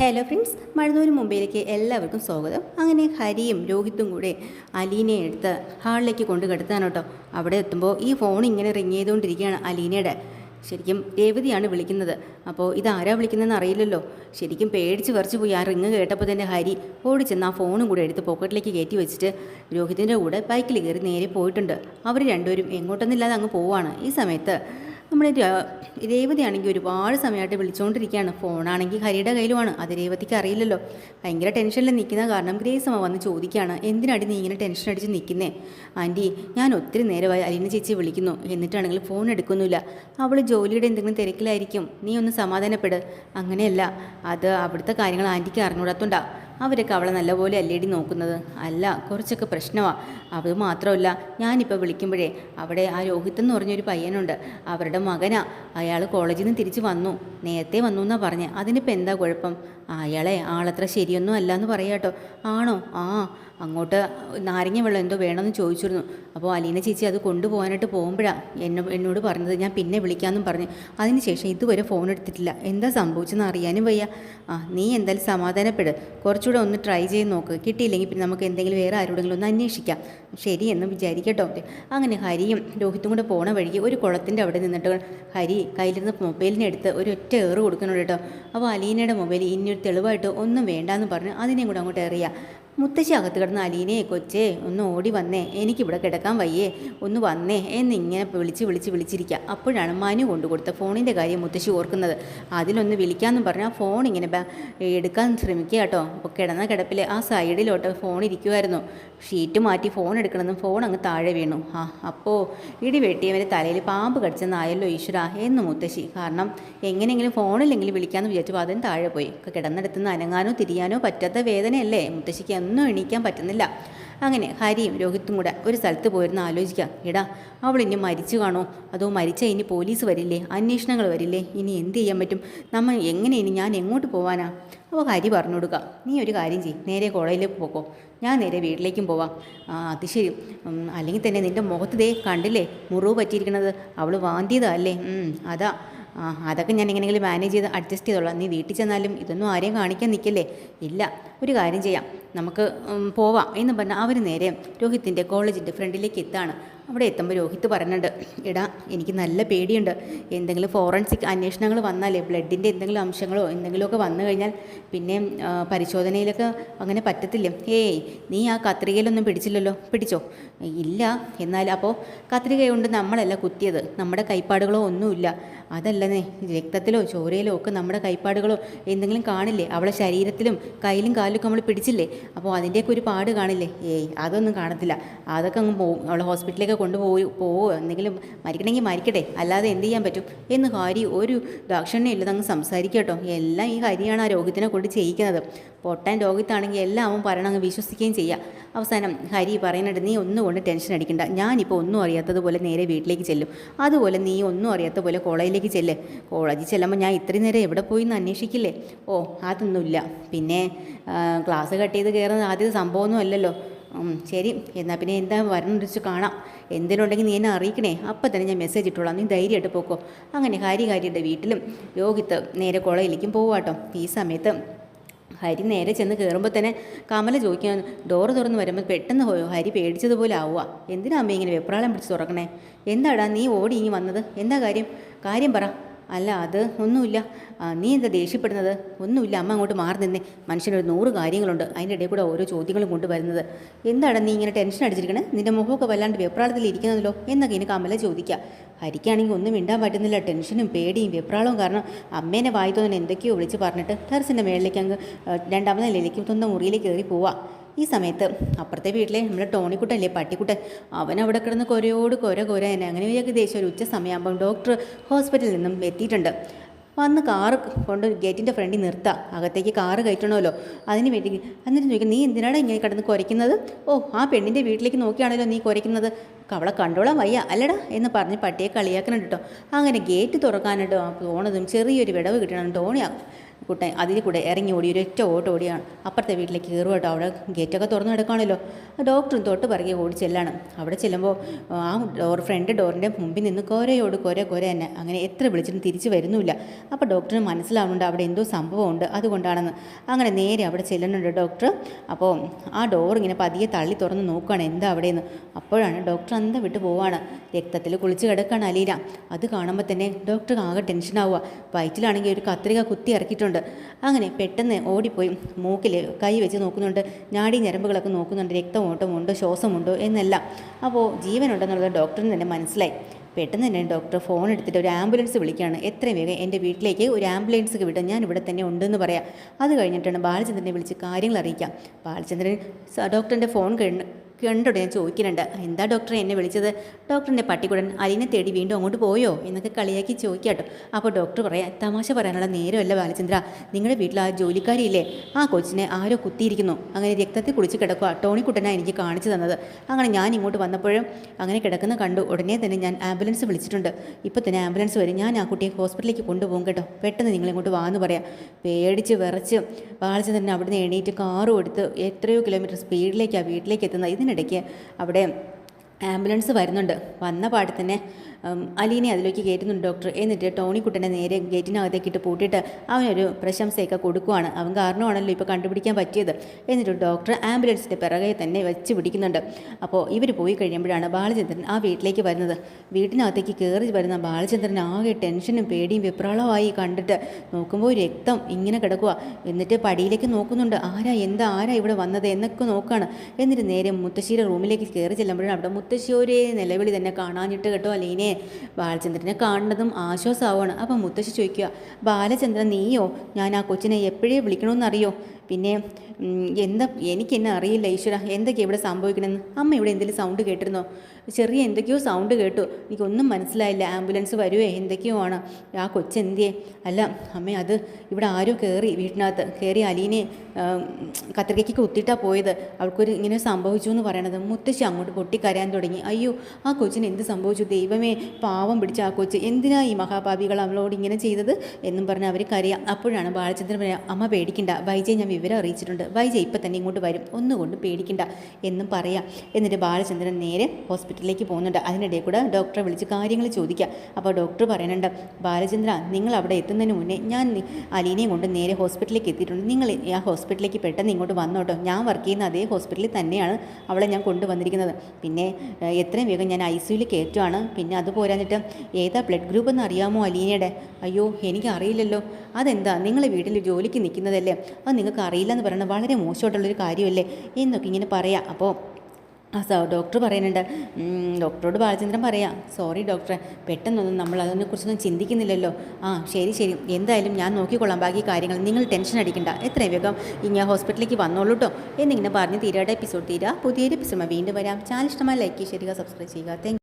Hello friends മഴനൂര് മുംബൈയിലേക്ക് എല്ലാവർക്കും സ്വാഗതം. അങ്ങനെ ഹരിയും രോഹിത്തും കൂടെ അലീനയെ എടുത്ത് ഹാളിലേക്ക് കൊണ്ട് കിടത്താണ് കേട്ടോ. അവിടെ എത്തുമ്പോൾ ഈ ഫോൺ ഇങ്ങനെ റിങ് ചെയ്തുകൊണ്ടിരിക്കുകയാണ് അലീനയുടെ. ശരിക്കും രേവതിയാണ് വിളിക്കുന്നത്. അപ്പോൾ ഇതാരാ വിളിക്കുന്നതെന്ന് അറിയില്ലല്ലോ. ശരിക്കും പേടിച്ച് വരച്ച് പോയി. ആ റിങ് കേട്ടപ്പോൾ തന്നെ ഹരി ഓടി ചെന്ന് ആ ഫോണും കൂടെ എടുത്ത് പോക്കറ്റിലേക്ക് കയറ്റി വെച്ചിട്ട് രോഹിത്തിന്റെ കൂടെ ബൈക്കിൽ കയറി നേരെ പോയിട്ടുണ്ട്. അവർ രണ്ടുപേരും എങ്ങോട്ടൊന്നുമില്ലാതെ അങ്ങ് പോവാണ്. ഈ സമയത്ത് നമ്മുടെ രേവതിയാണെങ്കിൽ ഒരുപാട് സമയമായിട്ട് വിളിച്ചുകൊണ്ടിരിക്കുകയാണ് ഫോണാണെങ്കിൽ ഹരിയുടെ കയ്യിലുമാണ്. അത് രേവതിക്ക് അറിയില്ലല്ലോ. ഭയങ്കര ടെൻഷനിൽ നിൽക്കുന്ന കാരണം ഗ്രേസമ്മ വന്ന് ചോദിക്കുകയാണ് എന്തിനാടി നീ ഇങ്ങനെ ടെൻഷൻ അടിച്ച് നിൽക്കുന്നേ? ആന്റി ഞാൻ ഒത്തിരി നേരമായി അലീന ചേച്ചി വിളിക്കുന്നു. എന്നിട്ടാണെങ്കിൽ ഫോൺ എടുക്കുന്നില്ല അവൾ ജോലിയുടെ എന്തെങ്കിലും തിരക്കിലായിരിക്കും. നീ ഒന്ന് സമാധാനപ്പെട്. അങ്ങനെയല്ല. അത് അവിടുത്തെ കാര്യങ്ങൾ ആന്റിക്ക് അറിഞ്ഞൂടാത്തോണ്ടാ അവരൊക്കെ അവളെ നല്ലപോലെ അല്ലേടി നോക്കുന്നത്? അല്ല കുറച്ചൊക്കെ പ്രശ്നമാണ് അത് മാത്രമല്ല ഞാനിപ്പോൾ വിളിക്കുമ്പോഴേ അവിടെ ആ രോഹിത് എന്ന് പറഞ്ഞൊരു പയ്യനുണ്ട്. അവരുടെ മകനാ. അയാൾ കോളേജിൽ നിന്ന് തിരിച്ച് വന്നു. നേരത്തെ വന്നു എന്നാണ് പറഞ്ഞത് അതിനിപ്പോൾ എന്താ കുഴപ്പം? അയാളെ ആളത്ര ശരിയൊന്നും അല്ല എന്ന് പറയാട്ടോ ആണോ? ആ അങ്ങോട്ട് നാരങ്ങ വെള്ളം എന്തോ വേണമെന്ന് ചോദിച്ചിരുന്നു. അപ്പോൾ അലീന ചേച്ചി അത് കൊണ്ടുപോകാനായിട്ട് പോകുമ്പോഴാണ് എന്നെ എന്നോട് പറഞ്ഞത്. ഞാൻ പിന്നെ വിളിക്കാമെന്നും പറഞ്ഞു. അതിനുശേഷം ഇതുവരെ ഫോൺ എടുത്തിട്ടില്ല. എന്താ സംഭവിച്ചെന്ന് അറിയാനും വയ്യ. ആ നീ എന്തായാലും സമാധാനപ്പെട്. കുറച്ചുകൂടെ ഒന്ന് ട്രൈ ചെയ്ത് നോക്ക്. കിട്ടിയില്ലെങ്കിൽ പിന്നെ നമുക്ക് എന്തെങ്കിലും വേറെ ആരോടെങ്കിലും ഒന്ന് അന്വേഷിക്കാം. ശരി എന്ന് വിചാരിക്കട്ടോ. അങ്ങനെ ഹരിയും രോഹിത്തും കൂടെ പോണ വഴിക്ക് ഒരു കുളത്തിന്റെ അവിടെ നിന്നിട്ട് ഹരി കയ്യിലിരുന്ന് മൊബൈലിനെടുത്ത് ഒരു ഒറ്റ ഏറ് കൊടുക്കുന്നുണ്ട് കേട്ടോ അപ്പോൾ അലീനയുടെ മൊബൈൽ ഇനി തെളിവായിട്ട് ഒന്നും വേണ്ടാന്ന് പറഞ്ഞ് അതിനെയും കൂടെ അങ്ങോട്ട് എറിയാം. മുത്തശ്ശി അകത്ത് കിടന്ന് അലീനയെ കൊച്ചേ ഒന്ന് ഓടി വന്നേ. എനിക്കിവിടെ കിടക്കാൻ വയ്യേ. ഒന്ന് വന്നേ എന്നിങ്ങനെ വിളിച്ച് വിളിച്ച് വിളിച്ചിരിക്കുക അപ്പോഴാണ് മനു കൊണ്ടു കൊടുത്ത ഫോണിന്റെ കാര്യം മുത്തശ്ശി ഓർക്കുന്നത്. അതിലൊന്ന് വിളിക്കാമെന്ന് പറഞ്ഞാൽ ഫോൺ ഇങ്ങനെ എടുക്കാൻ ശ്രമിക്കുക കേട്ടോ. അപ്പോൾ കിടന്ന കിടപ്പിൽ ആ സൈഡിലോട്ട് ഫോൺ ഇരിക്കുമായിരുന്നു ഷീറ്റ് മാറ്റി ഫോൺ എടുക്കണമെന്നും ഫോൺ അങ്ങ് താഴെ വീണു. ആ അപ്പോൾ ഇടി വെട്ടിയവന്റെ തലയിൽ പാമ്പ് കടിച്ചെന്നായല്ലോ ഈശ്വര എന്ന് മുത്തശ്ശി. കാരണം എങ്ങനെയെങ്കിലും ഫോണിലെങ്കിലും വിളിക്കാമെന്ന് വിചാരിച്ചു അതിന് താഴെ പോയി. കിടന്നിടത്തുനിന്ന് അനങ്ങാനോ തിരിയാനോ പറ്റാത്ത വേദനയല്ലേ മുത്തശ്ശിക്ക് ഒന്നും എണീക്കാൻ പറ്റുന്നില്ല. അങ്ങനെ ഹരിയും രോഹിത്തും കൂടെ ഒരു സ്ഥലത്ത് പോയിരുന്ന് ആലോചിക്കാം. എടാ അവൾ ഇനി മരിച്ചു കാണോ? അതോ മരിച്ച ഇനി പോലീസ് വരില്ലേ? അന്വേഷണങ്ങൾ വരില്ലേ? ഇനി എന്ത് ചെയ്യാൻ പറ്റും? നമ്മൾ എങ്ങനെ ഇനി ഞാൻ എങ്ങോട്ട് പോവാനാ? അപ്പോൾ ഹരി പറഞ്ഞു കൊടുക്കാം. നീ ഒരു കാര്യം ചെയ്യ്. നേരെ കോളേജിലേക്ക് പോക്കോ. ഞാൻ നേരെ വീട്ടിലേക്കും പോവാം. അത് ശരി. അല്ലെങ്കിൽ തന്നെ നിന്റെ മുഖത്ത് ദേ കണ്ടില്ലേ? മുറിവ് പറ്റിയിരിക്കണത്. അവൾ വാന്തിയതാ അല്ലേ അതാ. ആ അതൊക്കെ ഞാൻ എങ്ങനെയെങ്കിലും മാനേജ് ചെയ്ത് അഡ്ജസ്റ്റ് ചെയ്തോളാം. നീ വീട്ടിൽ ചെന്നാലും ഇതൊന്നും ആരെയും കാണിക്കാൻ നിൽക്കല്ലേ? ഇല്ല. ഒരു കാര്യം ചെയ്യാം. നമുക്ക് പോവാം എന്ന് പറഞ്ഞാൽ അവർ നേരെ രോഹിത്തിന്റെ കോളേജിന്റെ ഫ്രണ്ടിലേക്ക് എത്താണ്. അവിടെ എത്തുമ്പോൾ രോഹിത്ത് പറയുന്നുണ്ട് എടാ എനിക്ക് നല്ല പേടിയുണ്ട്. എന്തെങ്കിലും ഫോറൻസിക് അന്വേഷണങ്ങൾ വന്നാലേ ബ്ലഡിന്റെ എന്തെങ്കിലും അംശങ്ങളോ എന്തെങ്കിലുമൊക്കെ വന്നു കഴിഞ്ഞാൽ പിന്നെ പരിശോധനയിലൊക്കെ അങ്ങനെ പറ്റത്തില്ല? ഏയ് നീ ആ കത്രികയിലൊന്നും പിടിച്ചില്ലല്ലോ. പിടിച്ചോ? ഇല്ല എന്നാൽ അപ്പോൾ കത്രികയുണ്ട് നമ്മളല്ല കുത്തിയത്. നമ്മുടെ കൈപ്പാടുകളോ ഒന്നുമില്ല. അതല്ലന്നേ രക്തത്തിലോ ചോരയിലോ ഒക്കെ നമ്മുടെ കൈപ്പാടുകളോ എന്തെങ്കിലും കാണില്ലേ? അവളെ ശരീരത്തിലും കയ്യിലും കാലിലും ഒക്കെ നമ്മൾ പിടിച്ചില്ലേ? അപ്പോൾ അതിന്റെയൊക്കെ ഒരു പാട് കാണില്ലേ? ഏയ് അതൊന്നും കാണത്തില്ല. അതൊക്കെ അങ്ങ് പോവും. അവളെ ഹോസ്പിറ്റലിലേക്ക് കൊണ്ടുപോയി പോവോ? എന്തെങ്കിലും മരിക്കണമെങ്കിൽ മരിക്കട്ടെ. അല്ലാതെ എന്ത് ചെയ്യാൻ പറ്റും? എന്ന് ഹരി ഒരു ദാക്ഷിണ്യം ഇല്ലാതെ അങ്ങ് സംസാരിക്കുക കേട്ടോ. എല്ലാം ഈ ഹരിയാണ് ആ രോഗത്തിനെ കൊണ്ട് ചെയ്യിക്കുന്നത്. പൊട്ടാൻ രോഗത്താണെങ്കിൽ എല്ലാം അവൻ പറയണം അങ്ങ് വിശ്വസിക്കുകയും ചെയ്യാം. അവസാനം ഹരി പറയുന്നുണ്ട് നീ ഒന്നും കൊണ്ട് ടെൻഷൻ അടിക്കണ്ട. ഞാനിപ്പോൾ ഒന്നും അറിയാത്തതുപോലെ നേരെ വീട്ടിലേക്ക് ചെല്ലും. അതുപോലെ നീ ഒന്നും അറിയാത്ത പോലെ കോളേജിലേക്ക് ചെല്ല്. കോളേജിൽ ചെല്ലുമ്പോൾ ഞാൻ ഇത്രയും നേരം എവിടെ പോയി എന്ന് അന്വേഷിക്കില്ലേ? ഓ അതൊന്നുമില്ല. പിന്നെ ക്ലാസ് കട്ട് ചെയ്ത് കയറുന്ന ആദ്യത്തെ സംഭവമൊന്നും അല്ലല്ലോ. ശരി. എന്നാൽ പിന്നെ എന്താ വരണം വെച്ച് കാണാം. എന്തെങ്കിലും നീ എന്നെ അറിയിക്കണേ. അപ്പം തന്നെ ഞാൻ മെസ്സേജ് ഇട്ടോളാം. നീ ധൈര്യമായിട്ട് പോക്കോ. അങ്ങനെ ഹാരി ഹരിയുടെ വീട്ടിലും രോഹിത്ത് നേരെ കോളേജിലേക്കും പോവാട്ടോ. ഈ സമയത്ത് ഹരി നേരെ ചെന്ന് കയറുമ്പോൾ തന്നെ കമല ചോദിക്കാൻ ഡോറ് തുറന്ന് വരുമ്പോൾ പെട്ടെന്ന് ഹരി പേടിച്ചതുപോലെ ആവുക എന്തിനാ അമ്മ ഇങ്ങനെ വെപ്രാളം പിടിച്ച് തുറക്കണേ? എന്താടാ നീ ഓടി ഇങ്ങി വന്നത്? എന്താ കാര്യം? കാര്യം പറ. അല്ല അത് ഒന്നുമില്ല. നീ എന്താ ദേഷ്യപ്പെടുന്നത്? ഒന്നുമില്ല. അമ്മ അങ്ങോട്ട് മാറി നിന്നേ. മനുഷ്യനൊരു നൂറ് കാര്യങ്ങളുണ്ട്. അതിന്റെ ഇടയിൽ കൂടെ ഓരോ ചോദ്യങ്ങളും കൊണ്ടുവരുന്നത്. എന്താണ് നീ ഇങ്ങനെ ടെൻഷൻ അടിച്ചിരിക്കണേ? നിന്റെ മുഖമൊക്കെ വല്ലാണ്ട് വെപ്രാളത്തിൽ ഇരിക്കുന്നല്ലോ എന്നൊക്കെ ഇനി കമല ചോദിക്കുക. ഹരിക്കാണെങ്കിൽ ഒന്നും മിണ്ടാൻ പറ്റുന്നില്ല. ടെൻഷനും പേടിയും വെപ്രാളവും കാരണം അമ്മേനെ വായി തോന്നുന്ന എന്തൊക്കെയോ വിളിച്ച് പറഞ്ഞിട്ട് ടെറസിന്റെ മേളിലേക്ക് അങ്ങ് രണ്ടാമത്തെ നിലയിലേക്ക് സ്വന്തം മുറിയിലേക്ക് കയറി പോവാം. ഈ സമയത്ത് അപ്പുറത്തെ വീട്ടിലെ നമ്മുടെ ടോണിക്കുട്ടല്ലേ പട്ടിക്കുട്ടൻ അവൻ അവിടെ കിടന്ന് കൊരയോട് കൊര കൊര തന്നെ. അങ്ങനെ ഏകദേശം ഒരു ഉച്ച സമയമാകുമ്പം ഡോക്ടർ ഹോസ്പിറ്റലിൽ നിന്നും എത്തിയിട്ടുണ്ട്. വന്ന് കാറ് കൊണ്ട് ഗേറ്റിന്റെ ഫ്രണ്ടിൽ നിർത്താം. അകത്തേക്ക് കാറ് കയറ്റണമല്ലോ. അതിന് വേണ്ടി എന്നിട്ട് ചോദിക്കും നീ എന്തിനാണ് ഇങ്ങനെ കിടന്ന് കുരയ്ക്കുന്നത്? ഓ ആ പെണ്ണിന്റെ വീട്ടിലേക്ക് നോക്കിയാണല്ലോ നീ കുരയ്ക്കുന്നത്. അവളെ കണ്ടോളാൻ വയ്യ അല്ലടാ എന്ന് പറഞ്ഞ് പട്ടിയെ കളിയാക്കണം കേട്ടോ അങ്ങനെ ഗേറ്റ് തുറക്കാനായിട്ട് പോണതും ചെറിയൊരു വിടവ് കിട്ടണം ടോണി കുട്ടൻ അതിൽ കൂടെ ഇറങ്ങി ഓടി ഒരൊറ്റ ഓട്ടം ഓടിയാണ്. അപ്പുറത്തെ വീട്ടിലേക്ക് കയറും കേട്ടോ. അവിടെ ഗേറ്റൊക്കെ തുറന്നു കിടക്കുകയാണല്ലോ. ഡോക്ടറും തൊട്ട് പിറകെ ഓടി ചെല്ലാണ്. അവിടെ ചെല്ലുമ്പോൾ ആ ഡോർ ഫ്രണ്ട് ഡോറിന്റെ മുമ്പിൽ നിന്ന് കോരയോട് കോര കോര തന്നെ. അങ്ങനെ എത്ര വിളിച്ചിട്ടും തിരിച്ചു വരുന്നില്ല അപ്പോൾ ഡോക്ടറിന് മനസ്സിലാവുന്നുണ്ട് അവിടെ എന്തോ സംഭവമുണ്ട്. അതുകൊണ്ടാണെന്ന്. അങ്ങനെ നേരെ അവിടെ ചെല്ലുന്നുണ്ട് ഡോക്ടർ. അപ്പോൾ ആ ഡോർ ഇങ്ങനെ പതിയെ തള്ളി തുറന്ന് നോക്കുകയാണ്. എന്താ അവിടെയെന്ന്. അപ്പോഴാണ് ഡോക്ടർ അന്തം വിട്ട് പോവാണ്. രക്തത്തിൽ കുളിച്ച് കിടക്കുകയാണ് അലീല അത് കാണുമ്പോൾ തന്നെ ഡോക്ടർ ആകെ ടെൻഷനാവുക. വയറ്റിലാണെങ്കിൽ ഒരു കത്രിക കുത്തി ഇറക്കിയിട്ടുണ്ട്. അങ്ങനെ പെട്ടെന്ന് ഓടിപ്പോയി. മൂക്കിൽ കൈ വെച്ച് നോക്കുന്നുണ്ട്. ഞാടി ഞരമ്പുകളൊക്കെ നോക്കുന്നുണ്ട്. രക്തമോട്ടമുണ്ടോ ശ്വാസമുണ്ടോ എന്നെല്ലാം. അപ്പോൾ ജീവനുണ്ടെന്നുള്ളത് ഡോക്ടറിന് തന്നെ മനസ്സിലായി. പെട്ടെന്ന് തന്നെ ഡോക്ടർ ഫോൺ എടുത്തിട്ട് ഒരു ആംബുലൻസ് വിളിക്കുകയാണ്. എത്രയും വേഗം എന്റെ വീട്ടിലേക്ക് ഒരു ആംബുലൻസ് വിടാം. ഞാൻ ഇവിടെ തന്നെ ഉണ്ടെന്ന് പറയാം. അത് കഴിഞ്ഞിട്ടാണ് ബാലചന്ദ്രനെ വിളിച്ച് കാര്യങ്ങൾ അറിയിക്കാം. ബാലചന്ദ്രൻ ഡോക്ടറിന്റെ ഫോൺ കണ്ടോടെ ഞാൻ ചോദിക്കുന്നുണ്ട്. എന്താ ഡോക്ടറെ എന്നെ വിളിച്ചത്? ഡോക്ടറിന്റെ പട്ടിക്കുടൻ അലിനെ തേടി വീണ്ടും അങ്ങോട്ട് പോയോ? എന്നൊക്കെ കളിയാക്കി ചോദിക്കാട്ടോ അപ്പോൾ ഡോക്ടർ പറയാം തമാശ പറയാനുള്ള നേരമല്ല ബാലചന്ദ്ര. നിങ്ങളുടെ വീട്ടിൽ ആ ജോലിക്കാരിയില്ലേ? ആ കൊച്ചിനെ ആരോ കുത്തിയിരിക്കുന്നു. അങ്ങനെ രക്തത്തിൽ കുളിച്ച് കിടക്കുക ടോണിക്കുട്ടനാണ് എനിക്ക് കാണിച്ചു തന്നത്. അങ്ങനെ ഞാൻ ഇങ്ങോട്ട് വന്നപ്പോഴും അങ്ങനെ കിടക്കുന്ന കണ്ടു ഉടനെ തന്നെ ഞാൻ ആംബുലൻസ് വിളിച്ചിട്ടുണ്ട്. ഇപ്പോൾ തന്നെ ആംബുലൻസ് വരും. ഞാൻ ആ കുട്ടിയെ ഹോസ്പിറ്റലിലേക്ക് കൊണ്ടുപോകും കേട്ടോ. പെട്ടെന്ന് നിങ്ങൾ ഇങ്ങോട്ട് വാന്ന് പറയാം. പേടിച്ച് വിറച്ച് ബാലചന്ദ്രൻ അവിടുന്ന് എണീറ്റ് കാറും എടുത്ത് എത്രയോ കിലോമീറ്റർ സ്പീഡിലേക്കാണ് വീട്ടിലേക്ക് എത്തുന്നത്. ഇതിനിടയ്ക്ക് അവിടെ ആംബുലൻസ് വരുന്നുണ്ട്. വന്ന പാടെ തന്നെ അലീനെ അതിലേക്ക് കയറ്റുന്നുണ്ട് ഡോക്ടർ. എന്നിട്ട് ടോണി കുട്ടനെ നേരെ ഗേറ്റിനകത്തേക്ക് ഇട്ട് പൂട്ടിയിട്ട് അവനൊരു പ്രശംസയൊക്കെ കൊടുക്കുവാണ്. അവൻ കാരണമാണല്ലോ ഇപ്പോൾ കണ്ടുപിടിക്കാൻ പറ്റിയത്. എന്നിട്ട് ഡോക്ടർ ആംബുലൻസിന്റെ പിറകെ തന്നെ വെച്ച് പിടിക്കുന്നുണ്ട്. അപ്പോൾ ഇവർ പോയി കഴിയുമ്പോഴാണ് ബാലചന്ദ്രൻ ആ വീട്ടിലേക്ക് വരുന്നത്. വീട്ടിനകത്തേക്ക് കയറി വരുന്ന ബാലചന്ദ്രൻ ആകെ ടെൻഷനും പേടിയും വിപ്രാളമായി കണ്ടിട്ട് നോക്കുമ്പോൾ രക്തം ഇങ്ങനെ കിടക്കുക എന്നിട്ട് പടിയിലേക്ക് നോക്കുന്നുണ്ട്. ആരാ എന്താ ആരാ ഇവിടെ വന്നത് എന്നൊക്കെ നോക്കുകയാണ് എന്നിട്ട് നേരെ മുത്തശ്ശിയുടെ റൂമിലേക്ക് കയറി ചെല്ലുമ്പോഴാണ് അവിടെ മുത്തശ്ശി ഒരേ നിലവിളി തന്നെ കാണാഞ്ഞിട്ട് കേട്ടോ അലീനെ. ബാലചന്ദ്രനെ കാണുന്നതും ആശ്വാസമാവാണ് അപ്പം മുത്തശ്ശി ചോദിക്കുക ബാലചന്ദ്രൻ നീയോ? ഞാൻ ആ കൊച്ചിനെ എപ്പോഴേ വിളിക്കണമെന്നറിയോ പിന്നെ എന്താ എനിക്കെന്നെ അറിയില്ല ഈശ്വര എന്തൊക്കെയാണ് ഇവിടെ സംഭവിക്കണമെന്ന് അമ്മ ഇവിടെ എന്തെങ്കിലും സൗണ്ട് കേട്ടിരുന്നോ? ചെറിയ എന്തൊക്കെയോ സൗണ്ട് കേട്ടു. എനിക്കൊന്നും മനസ്സിലായില്ല. ആംബുലൻസ് വരുവേ എന്തൊക്കെയോ ആണ്. ആ കൊച്ചെന്തിയെ? അല്ല അമ്മ അത് ഇവിടെ ആരോ കയറി വീട്ടിനകത്ത് കയറി അലീനെ കത്രികയ്ക്ക് കുത്തിയിട്ടാണ് പോയത്. അവൾക്കൊരു ഇങ്ങനെ സംഭവിച്ചു എന്ന് പറയണത്. മുത്തശ്ശി അങ്ങോട്ട് പൊട്ടിക്കരയാൻ തുടങ്ങി. അയ്യോ ആ കൊച്ചിന് എന്ത് സംഭവിച്ചു? ദൈവമേ പാവം പിടിച്ച ആ കൊച്ച്. എന്തിനാ ഈ മഹാപാപികൾ അവളോട് ഇങ്ങനെ ചെയ്തത്? എന്നും പറഞ്ഞ് അവർ കരയാം. അപ്പോഴാണ് ബാലചന്ദ്രൻ പറയാം അമ്മ പേടിക്കണ്ട. വൈജയ് ഞാൻ വിവരം അറിയിച്ചിട്ടുണ്ട്. വൈജയ് ഇപ്പം തന്നെ ഇങ്ങോട്ട് വരും. ഒന്നുകൊണ്ട് പേടിക്കണ്ട എന്നും പറയാം. എന്നിട്ട് ബാലചന്ദ്രൻ നേരെ ഹോസ്പിറ്റലിലേക്ക് പോകുന്നുണ്ട്. അതിനിടയിൽ കൂടെ ഡോക്ടറെ വിളിച്ച് കാര്യങ്ങൾ ചോദിക്കുക അപ്പോൾ ഡോക്ടർ പറയുന്നുണ്ട് ബാലചന്ദ്ര നിങ്ങൾ അവിടെ എത്തുന്നതിന് മുന്നേ ഞാൻ അലീനയും കൊണ്ട് നേരെ ഹോസ്പിറ്റലിലേക്ക് എത്തിയിട്ടുണ്ട്. നിങ്ങൾ ആ ഹോസ്പിറ്റലിലേക്ക് പെട്ടെന്ന് ഇങ്ങോട്ട് വന്നോട്ടോ ഞാൻ വർക്ക് ചെയ്യുന്ന അതേ ഹോസ്പിറ്റലിൽ തന്നെയാണ് അവളെ ഞാൻ കൊണ്ടുവന്നിരിക്കുന്നത്. പിന്നെ എത്രയും വേഗം ഞാൻ ഐ സിയുയിൽ കയറ്റുവാണ്. പിന്നെ അത് പോരാഞ്ഞിട്ട് ഏതാ ബ്ലഡ് ഗ്രൂപ്പ് എന്ന് അറിയാമോ അലീനയുടെ? അയ്യോ എനിക്കറിയില്ലല്ലോ. അതെന്താ? നിങ്ങൾ വീട്ടിൽ ജോലിക്ക് നിൽക്കുന്നതല്ലേ? അത് നിങ്ങൾക്ക് അറിയില്ല എന്ന് പറയുന്നത് വളരെ മോശമായിട്ടുള്ളൊരു കാര്യമല്ലേ എന്നൊക്കെ ഇങ്ങനെ പറയാം. അപ്പോൾ ആ സ ഡോക്ടർ പറയുന്നുണ്ട് ഡോക്ടറോട് ബാലചന്ദ്രൻ പറയാം സോറി ഡോക്ടറെ പെട്ടെന്നൊന്നും നമ്മൾ അതിനെക്കുറിച്ചൊന്നും ചിന്തിക്കുന്നില്ലല്ലോ. ആ ശരി ശരി. എന്തായാലും ഞാൻ നോക്കിക്കൊള്ളാം ബാക്കി കാര്യങ്ങൾ. നിങ്ങൾ ടെൻഷൻ അടിക്കണ്ട. എത്രയും വേഗം ഇങ്ങനെ ഹോസ്പിറ്റലിലേക്ക് വന്നോളൂ കേട്ടോ എന്നിങ്ങനെ പറഞ്ഞ് തീരാടെ എപ്പിസോഡ്. തീരാ. പുതിയൊരു എപ്പിസോഡ് വീണ്ടും വരാം. ചാനൽ ഇഷ്ടമായി ലൈക്ക് ചെയ്യുക സബ്സ്ക്രൈബ് ചെയ്യുക. താങ്ക്